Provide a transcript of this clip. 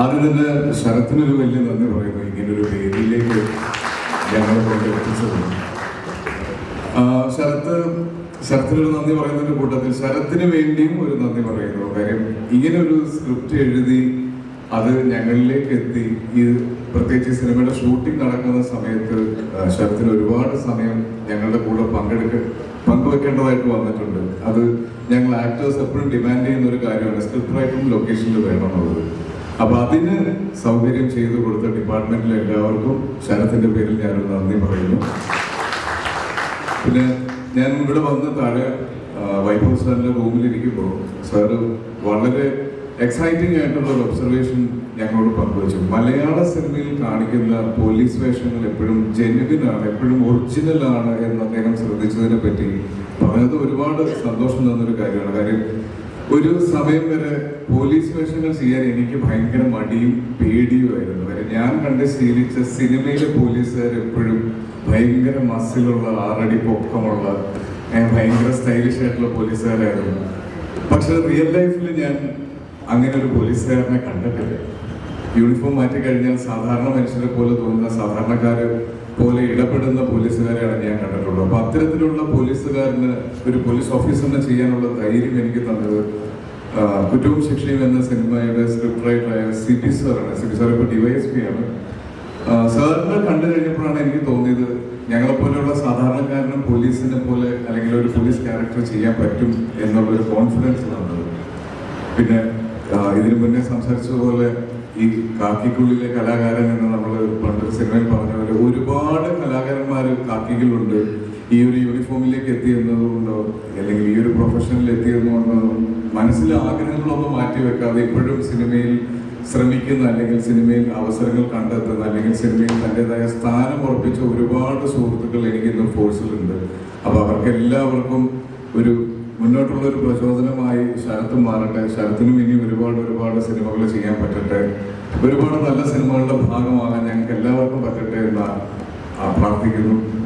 ആദ്യം തന്നെ ശരത്തിനൊരു വലിയ നന്ദി പറയുന്നു. ഇങ്ങനൊരു വേദിയിലേക്ക് ഞങ്ങളെ കൊണ്ട് എത്തിച്ചത്. ശരത്ത് ശരത്തിനൊരു നന്ദി പറയുന്നതിന്റെ കൂട്ടത്തിൽ ശരത്തിന് വേണ്ടിയും ഒരു നന്ദി പറയുന്നു. കാര്യം ഇങ്ങനൊരു സ്ക്രിപ്റ്റ് എഴുതി അത് ഞങ്ങളിലേക്ക് എത്തി. ഈ പ്രത്യേകിച്ച് സിനിമയുടെ ഷൂട്ടിംഗ് നടക്കുന്ന സമയത്ത് ശരത്തിന് ഒരുപാട് സമയം ഞങ്ങളുടെ കൂടെ പങ്കെടുക്ക പങ്കുവെക്കേണ്ടതായിട്ട് വന്നിട്ടുണ്ട്. അത് ഞങ്ങൾ ആക്ടേഴ്സ് എപ്പോഴും ഡിമാൻഡ് ചെയ്യുന്ന ഒരു കാര്യമാണ്. സ്ക്രിപ്റ്റ് റൈറ്ററും ലൊക്കേഷനിൽ വേണമെന്നുള്ളത്. അപ്പൊ അതിന് സൗകര്യം ചെയ്തു കൊടുത്ത ഡിപ്പാർട്ട്മെന്റിലെ എല്ലാവർക്കും ശരത്തിന്റെ പേരിൽ ഞാനൊരു നന്ദി പറയുന്നു. പിന്നെ ഞാൻ ഇവിടെ വന്ന് താഴെ വൈഭവ് സാറിന്റെ റൂമിലിരിക്കുമ്പോൾ സാറ് വളരെ എക്സൈറ്റിംഗ് ആയിട്ടുള്ള ഒരു ഒബ്സർവേഷൻ ഞങ്ങളോട് പങ്കുവച്ചു. മലയാള സിനിമയിൽ കാണിക്കുന്ന പോലീസ് വേഷങ്ങൾ എപ്പോഴും ജെന്യുവിൻ ആണ് എപ്പോഴും ഒറിജിനൽ ആണ് എന്ന് അദ്ദേഹം ശ്രദ്ധിച്ചതിനെ പറ്റി പറഞ്ഞത് ഒരുപാട് സന്തോഷം തന്നൊരു കാര്യമാണ്. കാര്യം ഒരു സമയം വരെ പോലീസ് വേഷങ്ങൾ ചെയ്യാൻ എനിക്ക് ഭയങ്കര മടിയും പേടിയുമായിരുന്നു കാര്യം ഞാൻ കണ്ട് ശീലിച്ച സിനിമയിലെ പോലീസുകാർ എപ്പോഴും ഭയങ്കര മസിലുള്ള ആറടി പൊക്കമുള്ള ഭയങ്കര സ്റ്റൈലിഷ് ആയിട്ടുള്ള പോലീസുകാരായിരുന്നു. പക്ഷെ റിയൽ ലൈഫിൽ ഞാൻ അങ്ങനെ ഒരു പോലീസുകാരനെ കണ്ടിട്ടില്ല. യൂണിഫോം മാറ്റി കഴിഞ്ഞാൽ സാധാരണ മനുഷ്യരെ പോലെ തോന്നുന്ന സാധാരണക്കാരെ പോലെ ഇടപെടുന്ന പോലീസുകാരെയാണ് ഞാൻ കണ്ടിട്ടുള്ളത് അപ്പൊ അത്തരത്തിലുള്ള പോലീസുകാരന് ഒരു പോലീസ് ഓഫീസറിന് ചെയ്യാനുള്ള ധൈര്യം എനിക്ക് തന്നത് കുറ്റവും ശിക്ഷയും എന്ന സിനിമയുടെ സ്ക്രിപ്റ്റ് റൈറ്ററായ സി പി സാറാണ്. സി പി സാർ ഇപ്പോൾ ഡിവൈഎസ്പി ആണ്. ആ, സാറിനെ കണ്ടു കഴിഞ്ഞപ്പോഴാണ് എനിക്ക് തോന്നിയത് ഞങ്ങളെ പോലെയുള്ള സാധാരണക്കാരനും പോലീസിനെ പോലെ അല്ലെങ്കിൽ ഒരു പോലീസ് ക്യാരക്ടർ ചെയ്യാൻ പറ്റും എന്നുള്ള ഒരു കോൺഫിഡൻസ് തന്നത് പിന്നെ ഇതിനു മുന്നേ സംസാരിച്ചതുപോലെ ഈ കാക്കിക്കുള്ളിലെ കലാകാരൻ എന്ന് നമ്മൾ പണ്ടൊരു സിനിമയിൽ പറഞ്ഞ പോലെ ഒരുപാട് കലാകാരന്മാർ കാക്കികളുണ്ട്. ഈ ഒരു യൂണിഫോമിലേക്ക് എത്തിയെന്നതുകൊണ്ടോ അല്ലെങ്കിൽ ഈ ഒരു പ്രൊഫഷനിൽ എത്തിയതുകൊണ്ടോ മനസ്സിലെ ആഗ്രഹങ്ങളൊന്നും മാറ്റി വെക്കാതെ ഇപ്പോഴും സിനിമയിൽ ശ്രമിക്കുന്ന അല്ലെങ്കിൽ സിനിമയിൽ അവസരങ്ങൾ കണ്ടെത്തുന്ന അല്ലെങ്കിൽ സിനിമയിൽ തന്റെതായ സ്ഥാനം ഉറപ്പിച്ച ഒരുപാട് സുഹൃത്തുക്കൾ എനിക്കിന്ന് ഫോഴ്സിലുണ്ട്. അപ്പോൾ അവർക്ക് എല്ലാവർക്കും ഒരു മുന്നോട്ടുള്ള ഒരു പ്രചോദനമായി ശരത്തും മാറട്ടെ. ശരത്തിനും ഇനി ഒരുപാട് ഒരുപാട് സിനിമകൾ ചെയ്യാൻ പറ്റട്ടെ. ഒരുപാട് നല്ല സിനിമകളുടെ ഭാഗമാകാൻ ഞങ്ങൾക്ക് എല്ലാവർക്കും പറ്റട്ടെ എന്ന് പ്രാർത്ഥിക്കുന്നു